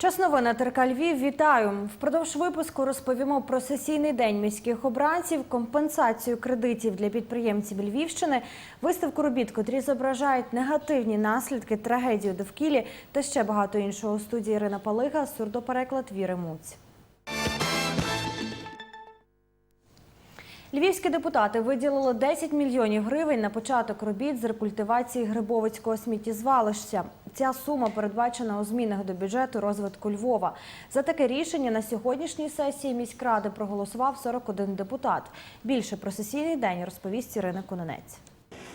Час новин на ТРК Львів. Вітаю! Впродовж випуску розповімо про сесійний день міських обранців, компенсацію кредитів для підприємців Львівщини, виставку робіт, котрі зображають негативні наслідки трагедії у довкіллі та ще багато іншого. У студії Ірина Палига, сурдопереклад Віри Муць. Львівські депутати виділили 10 мільйонів гривень на початок робіт з рекультивації Грибовицького сміттєзвалища. Ця сума передбачена у змінах до бюджету розвитку Львова. За таке рішення на сьогоднішній сесії міськради проголосував 41 депутат. Більше про сесійний день розповість Ірина Кононець.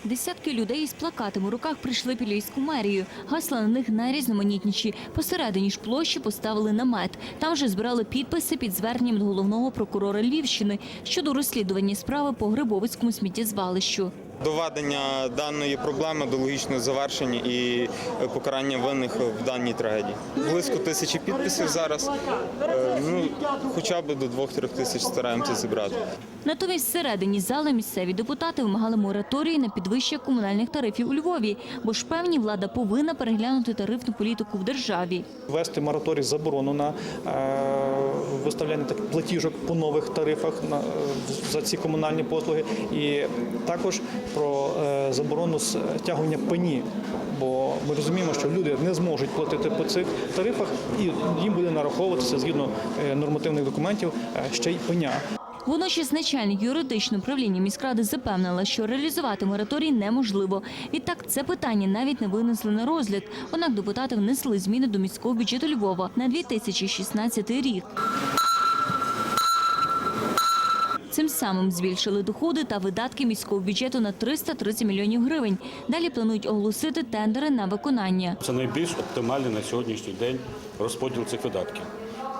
Десятки людей із плакатами у руках прийшли під Львівську мерію. Гасла на них найрізноманітніші. Посередині ж площі поставили намет. Там же збирали підписи під зверненням головного прокурора Львівщини щодо розслідування справи по Грибовицькому сміттєзвалищу. Доведення даної проблеми до логічного завершення і покарання винних в даній трагедії. Близько тисячі підписів зараз. Е, Ну, хоча б до 2-3 тисяч стараємося зібрати. Натомість всередині зали місцеві депутати вимагали мораторії на підвищення комунальних тарифів у Львові, бо ж певні влада повинна переглянути тарифну політику в державі. Ввести мораторій заборону на е, виставляння платіжок по нових тарифах на, е, за ці комунальні послуги, і також про е, заборону стягування пені. Бо ми розуміємо, що люди не зможуть платити по цих тарифах, і їм буде нараховуватися згідно е, нормативних документів е, ще й пеня. Водночас начальник юридичного управління міськради запевнила, що реалізувати мораторій неможливо. Відтак це питання навіть не винесли на розгляд. Однак депутати внесли зміни до міського бюджету Львова на 2016 рік. Цим самим збільшили доходи та видатки міського бюджету на 330 мільйонів гривень. Далі планують оголосити тендери на виконання. Це найбільш оптимальний на сьогоднішній день розподіл цих видатків.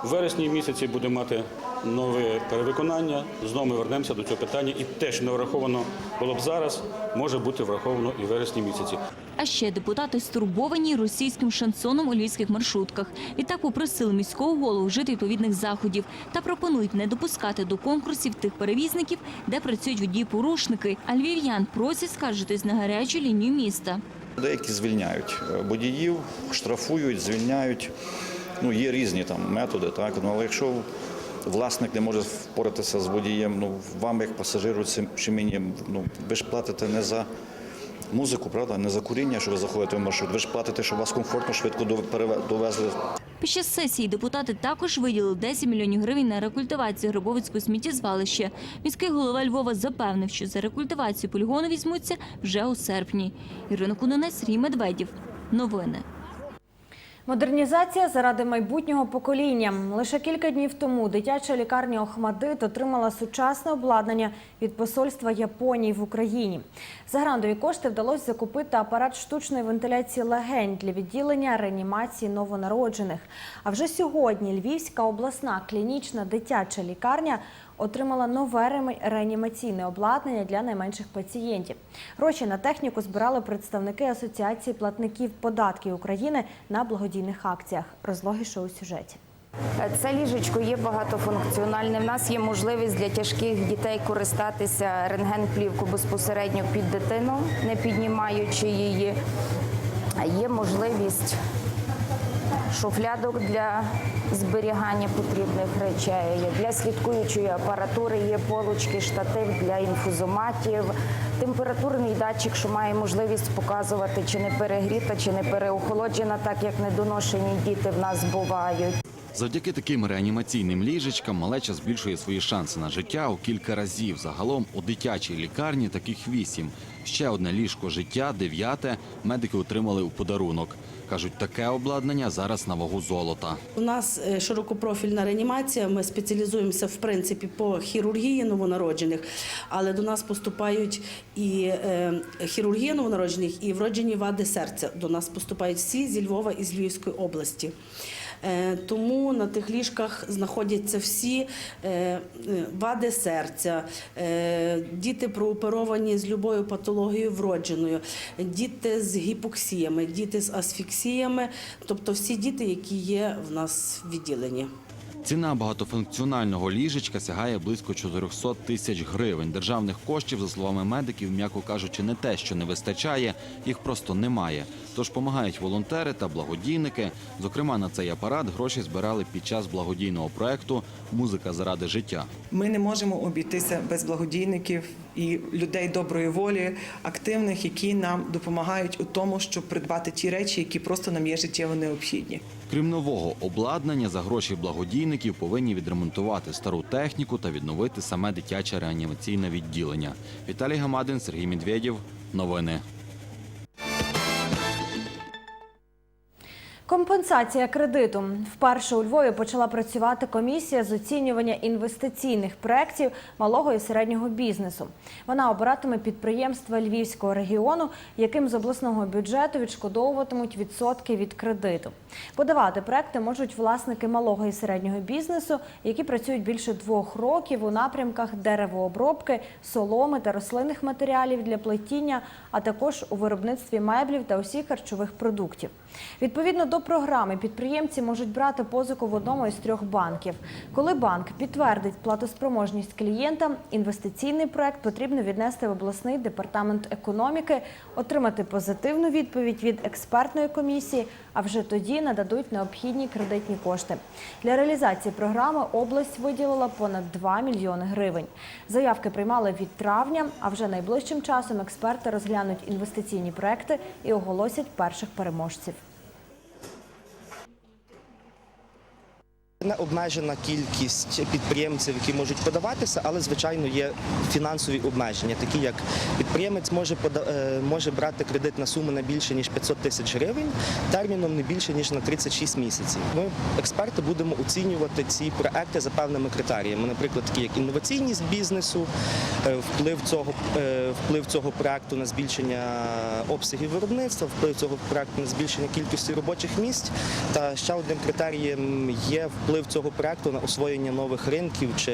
У вересні місяці будемо мати нове перевиконання. Знову ми вернемося до цього питання. І те, що не враховано було б зараз, може бути враховано і в вересні місяці. А ще депутати стурбовані російським шансоном у львівських маршрутках. Відтак попросили міського голову вжити відповідних заходів та пропонують не допускати до конкурсів тих перевізників, де працюють водії-порушники. А львів'ян просять скаржитись на гарячу лінію міста. Деякі звільняють е, водіїв, штрафують, звільняють. Ну, є різні там методи, так. Ну, але якщо власник не може впоратися з водієм, ну вам, як пасажиру, чи мені, ну ви ж платите не за музику, правда, не за куріння, що ви заходите в маршрут. Ви ж платите, щоб вас комфортно, швидко довезли Під час сесії депутати також виділили 10 мільйонів гривень на рекультивацію Грибовицького сміттєзвалища. Міський голова Львова запевнив, що за рекультивацію полігону візьмуться вже у серпні. Ірина Кунонець, Сергій Медведєв. Новини. Модернізація заради майбутнього покоління. Лише кілька днів тому дитяча лікарня Охмадит отримала сучасне обладнання від посольства Японії в Україні. За грантові кошти вдалося закупити апарат штучної вентиляції легень для відділення реанімації новонароджених. А вже сьогодні Львівська обласна клінічна дитяча лікарня отримала нове реанімаційне обладнання для найменших пацієнтів. Гроші на техніку збирали представники Асоціації платників податків України на благодійних акціях. Розлогіше у сюжеті. Це ліжечко є багатофункціональне. В нас є можливість для тяжких дітей користатися рентген-плівку безпосередньо під дитину, не піднімаючи її. Є можливість шуфлядок для зберігання потрібних речей, для слідкуючої апаратури є полочки, штатив для інфузоматів, температурний датчик, що має можливість показувати, чи не перегріта, чи не переохолоджена, так як недоношені діти в нас бувають. Завдяки таким реанімаційним ліжечкам малеча збільшує свої шанси на життя у кілька разів. Загалом у дитячій лікарні таких вісім. Ще одне ліжко життя, дев'яте, медики отримали у подарунок. Кажуть, таке обладнання зараз на вагу золота. У нас е, широкопрофільна реанімація. Ми спеціалізуємося в принципі по хірургії новонароджених, але до нас поступають і е, хірургія новонароджених, і вроджені вади серця. До нас поступають всі зі Львова і з Львівської області. Е, Тому на тих ліжках знаходяться всі е, е, вади серця, діти прооперовані з любою патологією вродженою, діти з гіпоксіями, діти з асфіксіями, тобто всі діти, які є в нас в відділенні. Ціна багатофункціонального ліжечка сягає близько 400 тисяч гривень. Державних коштів, за словами медиків, м'яко кажучи, не те, що не вистачає, їх просто немає. Тож допомагають волонтери та благодійники. Зокрема, на цей апарат гроші збирали під час благодійного проекту Музика заради життя. Ми не можемо обійтися без благодійників і людей доброї волі, активних, які нам допомагають у тому, щоб придбати ті речі, які просто нам є життєво необхідні. Крім нового обладнання, за гроші благодійників повинні відремонтувати стару техніку та відновити саме дитяче реанімаційне відділення. Віталій Гамадин, Сергій Медведєв. Новини. Компенсація кредиту. Вперше у Львові почала працювати комісія з оцінювання інвестиційних проєктів малого і середнього бізнесу. Вона обиратиме підприємства Львівського регіону, яким з обласного бюджету відшкодовуватимуть відсотки від кредиту. Подавати проекти можуть власники малого і середнього бізнесу, які працюють більше двох років у напрямках деревообробки, соломи та рослинних матеріалів для плетіння, а також у виробництві меблів та усіх харчових продуктів. Відповідно до програми, підприємці можуть брати позику в одному із трьох банків. Коли банк підтвердить платоспроможність клієнта, інвестиційний проект потрібно віднести в обласний департамент економіки, отримати позитивну відповідь від експертної комісії, а вже тоді нададуть необхідні кредитні кошти. Для реалізації програми область виділила понад 2 мільйони гривень. Заявки приймали від травня, а вже найближчим часом експерти розглянуть інвестиційні проекти і оголосять перших переможців. Не обмежена кількість підприємців, які можуть подаватися, але звичайно є фінансові обмеження, такі як підприємець може е, може брати кредит на суму не більше ніж 500 тисяч гривень, терміном не більше ніж на 36 місяців. Ми експерти будемо оцінювати ці проекти за певними критеріями, наприклад, такі як інноваційність бізнесу, е, вплив цього е, вплив цього проекту на збільшення обсягів виробництва, вплив цього проекту на збільшення кількості робочих місць. Та ще одним критерієм є вплив цього проекту на освоєння нових ринків чи,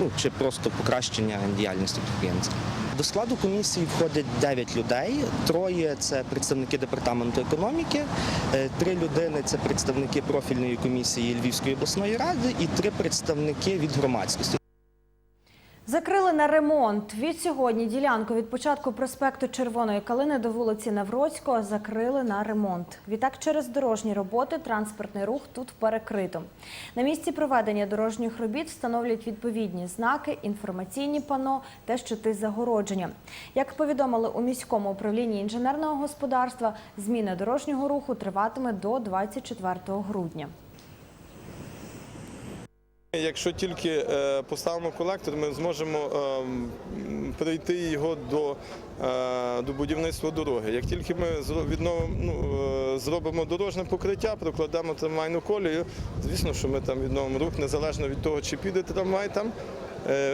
ну, чи просто покращення діяльності підприємців. До складу комісії входять 9 людей. Троє це представники департаменту економіки, е, три людини це представники профільної комісії Львівської обласної ради і три представники від громадськості. Закрили на ремонт. Від сьогодні ділянку від початку проспекту Червоної Калини до вулиці Навроцького закрили на ремонт. Відтак через дорожні роботи транспортний рух тут перекрито. На місці проведення дорожніх робіт встановлюють відповідні знаки, інформаційні пано та щити загородження. Як повідомили у міському управлінні інженерного господарства, зміна дорожнього руху триватиме до 24 грудня. Якщо тільки е, поставимо колектор, ми зможемо е, м, перейти його до, е, до будівництва дороги. Як тільки ми відновимо, ну, зробимо дорожне покриття, прокладемо трамвайну колію, звісно, що ми там відновимо рух незалежно від того, чи піде трамвай там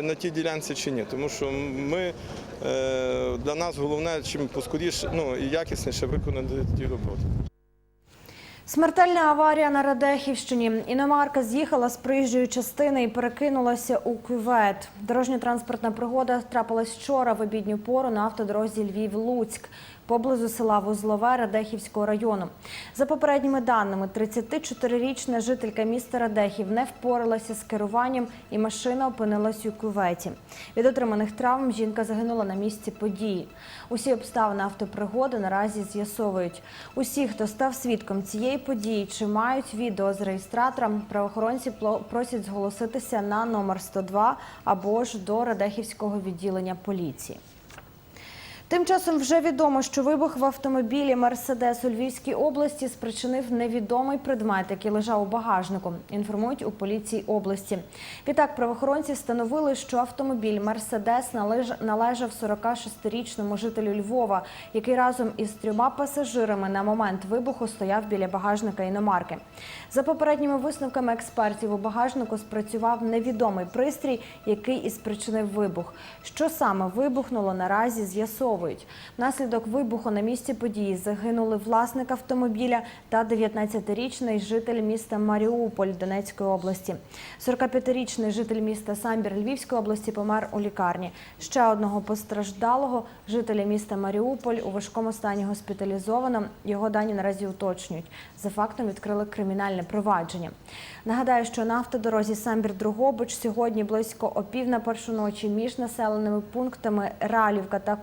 на тій ділянці чи ні. Тому що ми для нас головне, чим поскоріше ну, і якісніше виконати ті роботи. Смертельна аварія на Радехівщині. Іномарка з'їхала з проїжджої частини і перекинулася у кювет. Дорожньо-транспортна пригода трапилась вчора в обідню пору на автодорозі Львів-Луцьк поблизу села Вузлове Радехівського району. За попередніми даними, 34-річна жителька міста Радехів не впоралася з керуванням і машина опинилась у кюветі. Від отриманих травм жінка загинула на місці події. Усі обставини автопригоди наразі з'ясовують. Усі, хто став свідком цієї події чи мають відео з реєстратора, правоохоронці просять зголоситися на номер 102 або ж до Радехівського відділення поліції. Тим часом вже відомо, що вибух в автомобілі Мерседес у Львівській області спричинив невідомий предмет, який лежав у багажнику. Інформують у поліції області. Відтак правоохоронці встановили, що автомобіль Мерседес належ- належав 46-річному жителю Львова, який разом із трьома пасажирами на момент вибуху стояв біля багажника іномарки. За попередніми висновками експертів, у багажнику спрацював невідомий пристрій, який і спричинив вибух. Що саме вибухнуло, наразі з'ясовують. З'ясовують. Внаслідок вибуху на місці події загинули власник автомобіля та 19-річний житель міста Маріуполь Донецької області. 45-річний житель міста Самбір Львівської області помер у лікарні. Ще одного постраждалого жителя міста Маріуполь у важкому стані госпіталізовано. Його дані наразі уточнюють. За фактом відкрили кримінальне провадження. Нагадаю, що на автодорозі Самбір-Другобич сьогодні близько опів на першу ночі між населеними пунктами Ралівка та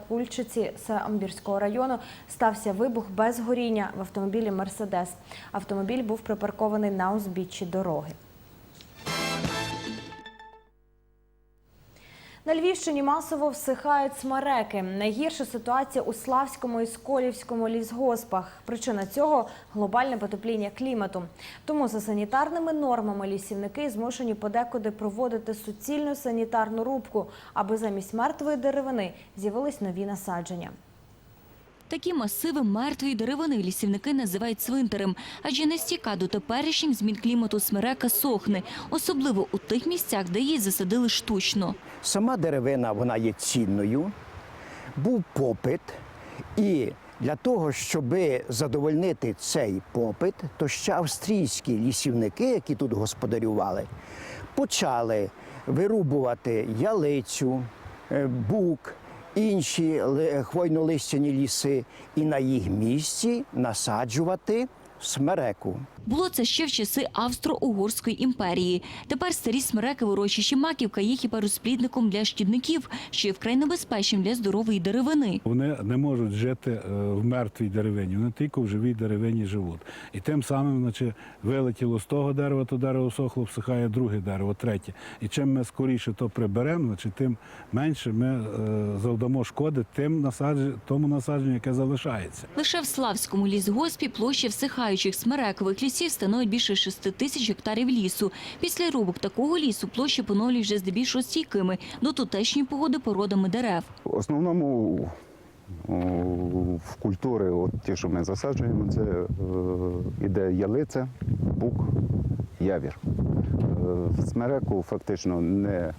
Кульчиці Самбірського району стався вибух без горіння в автомобілі Мерседес. Автомобіль був припаркований на узбіччі дороги. На Львівщині масово всихають смереки. Найгірша ситуація у Славському і Сколівському лісгоспах. Причина цього глобальне потепління клімату. Тому за санітарними нормами лісівники змушені подекуди проводити суцільну санітарну рубку, аби замість мертвої деревини з'явились нові насадження. Такі масиви мертвої деревини лісівники називають цвинтарем, адже не стіка до теперішніх змін клімату смерека сохне, особливо у тих місцях, де її засадили штучно. Сама деревина вона є цінною, був попит, і для того, щоб задовольнити цей попит, то ще австрійські лісівники, які тут господарювали, почали вирубувати ялицю, е, бук, інші хвойнолистяні ліси, і на їх місці насаджувати смереку. Було це ще в часи Австро-Угорської імперії. Тепер старі смереки в урочищі Маківка є хіба розплідником для шкідників, що є вкрай небезпечним для здорової деревини. Вони не можуть жити е, в мертвій деревині, вони тільки в живій деревині живуть. І тим самим, наче вилетіло з того дерева, то дерево сохло, всихає друге дерево, третє. І чим ми скоріше то приберемо, значить, тим менше ми е, завдамо шкоди тим насаджень, тому насадженню, яке залишається. Лише в Славському лісгоспі площа всихаючих смерекових лісів становить більше 6 тисяч гектарів лісу. Після рубок такого лісу площі поновлюють вже здебільшого стійкими до тутешньої погоди породами дерев. В основному в культури, от ті, що ми засаджуємо, це е, іде ялиця, бук, явір. Е, в смереку фактично не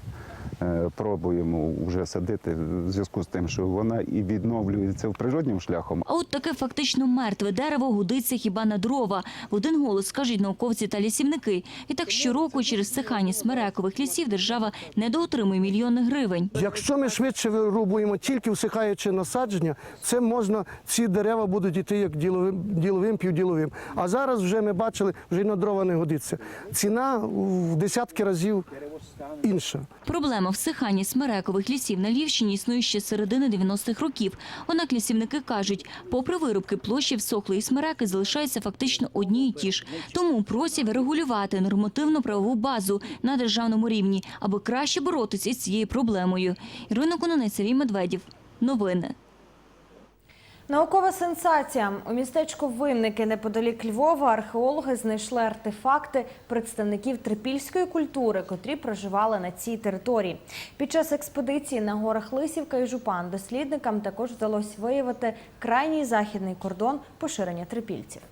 пробуємо вже садити в зв'язку з тим, що вона і відновлюється в природнім шляхом, А от таке фактично мертве дерево годиться хіба на дрова. В один голос скажуть науковці та лісівники. І так щороку через всихання смерекових лісів держава недоотримує мільйони гривень. Якщо ми швидше вирубуємо тільки всихаючи насадження, це можна, ці дерева будуть йти як діловим, діловим півділовим. А зараз вже ми бачили, вже й на дрова не годиться. Ціна в десятки разів інша. Проблема всихання смерекових лісів на Львівщині існує ще з середини 90-х років. Однак лісівники кажуть, попри вирубки площі всохлої смереки залишаються фактично одні і ті ж. Тому просять регулювати нормативно-правову базу на державному рівні, аби краще боротися із цією проблемою. Ірина Кононець, Сергій Медведів, Новини. Наукова сенсація. У містечку Винники неподалік Львова археологи знайшли артефакти представників трипільської культури, котрі проживали на цій території. Під час експедиції на горах Лисівка і Жупан дослідникам також вдалося виявити крайній західний кордон поширення трипільців.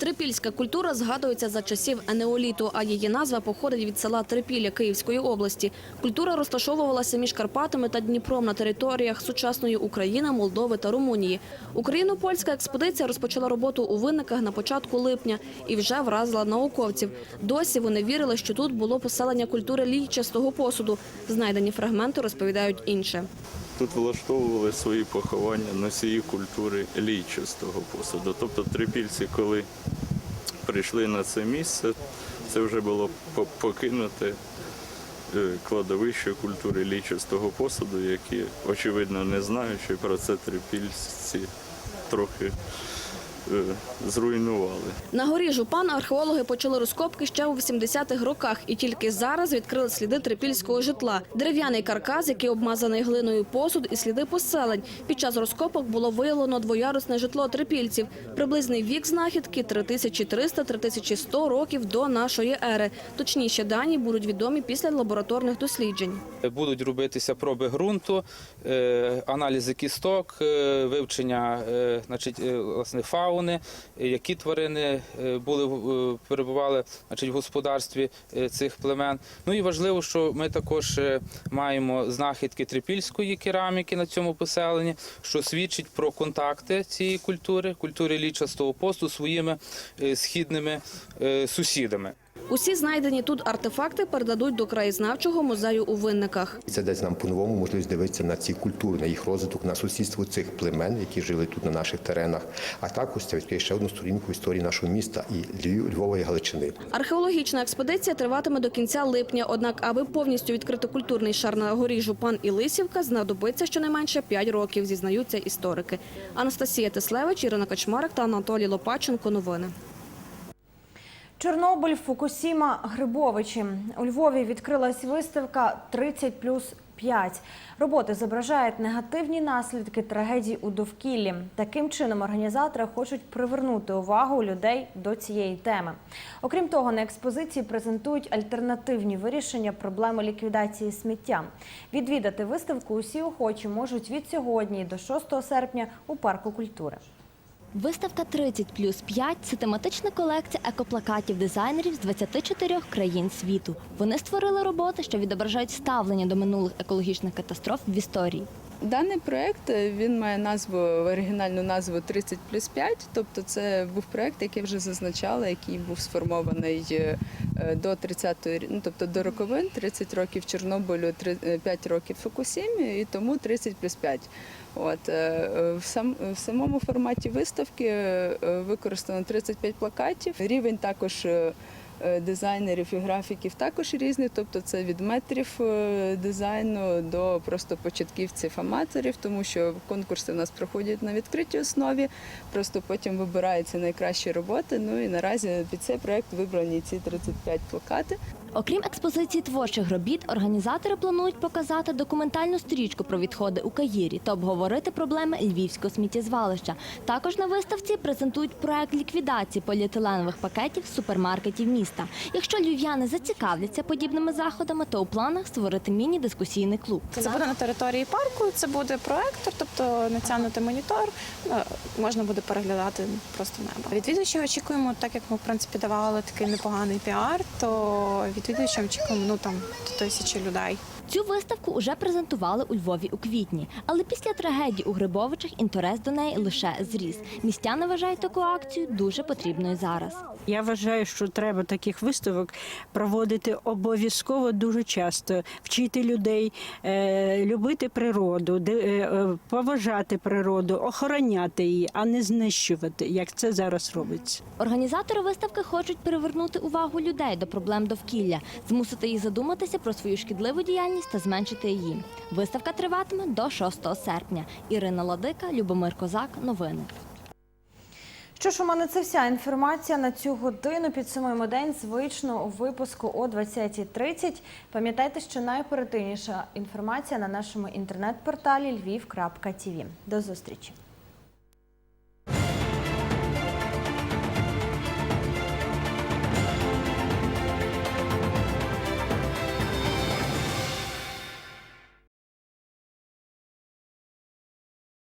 Трипільська культура згадується за часів енеоліту, а її назва походить від села Трипілля Київської області. Культура розташовувалася між Карпатами та Дніпром на територіях сучасної України, Молдови та Румунії. Україно-польська експедиція розпочала роботу у винниках на початку липня і вже вразила науковців. Досі вони вірили, що тут було поселення культури лійчастого посуду. Знайдені фрагменти розповідають інше. Тут влаштовували свої поховання носії культури лійчистого посуду. Тобто трипільці, коли прийшли на це місце, це вже було покинуте е, кладовище культури лічистого посуду, які, очевидно, не знаючи про це трипільці трохи зруйнували. На горі Жупан археологи почали розкопки ще у 80-х роках і тільки зараз відкрили сліди трипільського житла. Дерев'яний каркас, який обмазаний глиною посуд і сліди поселень. Під час розкопок було виявлено двоярусне житло трипільців. Приблизний вік знахідки 3300-3100 років до нашої ери. Точніші дані будуть відомі після лабораторних досліджень. Будуть робитися проби ґрунту, е, аналізи кісток, е, вивчення е, значить, е, власне, фауни. Фауни, е, які тварини е, були е, перебували значить, в господарстві цих племен. Ну і важливо, що ми також маємо знахідки трипільської кераміки на цьому поселенні, що свідчить про контакти цієї культури, культури лічастого посту своїми східними сусідами. Усі знайдені тут артефакти передадуть до краєзнавчого музею у Винниках. Це дасть нам по-новому можливість дивитися на ці культури, на їх розвиток, на сусідство цих племен, які жили тут на наших теренах. А також це відкриє ще одну сторінку в історії нашого міста і Львова і Галичини. Археологічна експедиція триватиме до кінця липня. Однак, аби повністю відкрити культурний шар на горі Жупан і Лисівка, знадобиться щонайменше 5 років, зізнаються історики. Анастасія Теслевич, Ірина Качмарик та Анатолій Лопаченко. Новини. Чорнобиль, Фукусіма, Грибовичі. У Львові відкрилась виставка «30 плюс 5». Роботи зображають негативні наслідки трагедій у довкіллі. Таким чином організатори хочуть привернути увагу людей до цієї теми. Окрім того, на експозиції презентують альтернативні вирішення проблеми ліквідації сміття. Відвідати виставку усі охочі можуть від сьогодні до 6 серпня у парку культури. Виставка 30 плюс 5 – це тематична колекція екоплакатів дизайнерів з 24 країн світу. Вони створили роботи, що відображають ставлення до минулих екологічних катастроф в історії. Даний проект е, він має назву оригінальну назву 30 плюс 5, тобто це був проект, який вже зазначали, який був сформований е, до 30-ї, ну тобто до роковин, 30 років Чорнобилю, три- е, 5 років Фукусімі, і тому 30 плюс 5. От е, е, в сам в самому форматі виставки е, е, використано 35 плакатів. Рівень також. Е, Дизайнерів і графіків також різний, тобто це від метрів е, дизайну до просто початківців аматорів, тому що конкурси в нас проходять на відкритій основі, просто потім вибираються найкращі роботи. Ну і наразі під цей проект вибрані ці 35 плакати. Окрім експозиції творчих робіт, організатори планують показати документальну стрічку про відходи у Каїрі та обговорити проблеми львівського сміттєзвалища. Також на виставці презентують проект ліквідації поліетиленових пакетів супермаркетів міста. Якщо львів'яни зацікавляться подібними заходами, то у планах створити міні-дискусійний клуб. Це буде на території парку, це буде проектор, тобто натягнути монітор, ну, можна буде переглядати просто небо. Відвідувачів очікуємо, так як ми в принципі давали такий непоганий піар, то відвідувачам очікуємо ну там до тисячі людей. Цю виставку уже презентували у Львові у квітні, але після трагедії у Грибовичах інтерес до неї лише зріс. Містяни вважають таку акцію дуже потрібною зараз. Я вважаю, що треба таких виставок проводити обов'язково дуже часто, вчити людей е, любити природу, е, е, поважати природу, охороняти її, а не знищувати, як це зараз робиться. Організатори виставки хочуть привернути увагу людей до проблем довкілля, змусити їх задуматися про свою шкідливу діяльність та зменшити її. Виставка триватиме до 6 серпня. Ірина Ладика, Любомир Козак. Новини. Що ж, у мене це вся інформація на цю годину. Підсумуємо день звично у випуску о 20.30. Пам'ятайте, що найоперативніша інформація на нашому інтернет-порталі lviv.tv. До зустрічі.